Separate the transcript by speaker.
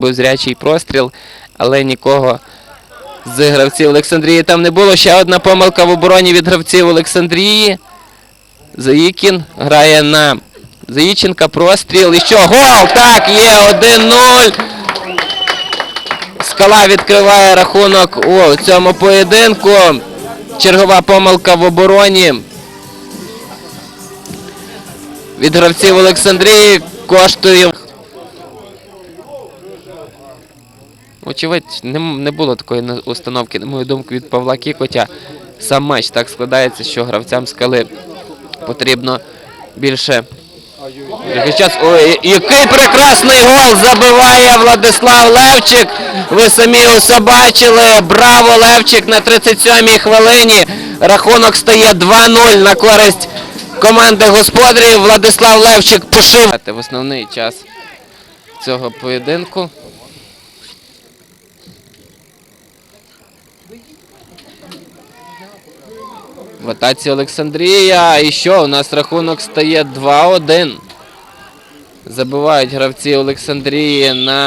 Speaker 1: Був зрячий простріл, але нікого з гравців Олександрії там не було. Ще одна помилка в обороні від гравців Олександрії. Заїкін грає на Заїченка, простріл. І що? Гол! Так, є 1-0. Скала відкриває рахунок у цьому поєдинку. Чергова помилка в обороні. Від гравців Олександрії коштує. Очевидь, не, не було такої установки, на мою думку, від Павла Кікотя. Сам матч так складається, що гравцям скали потрібно більше. Час. Ой, який прекрасний гол забиває Владислав Левчик. Ви самі усе бачили. Браво, Левчик на 37-й хвилині. Рахунок стає 2-0 на користь команди господарів. Владислав Левчик пошив в основний час цього поєдинку. В атаці Олександрія. І що? У нас рахунок стає 2-1. Забивають гравці Олександрії на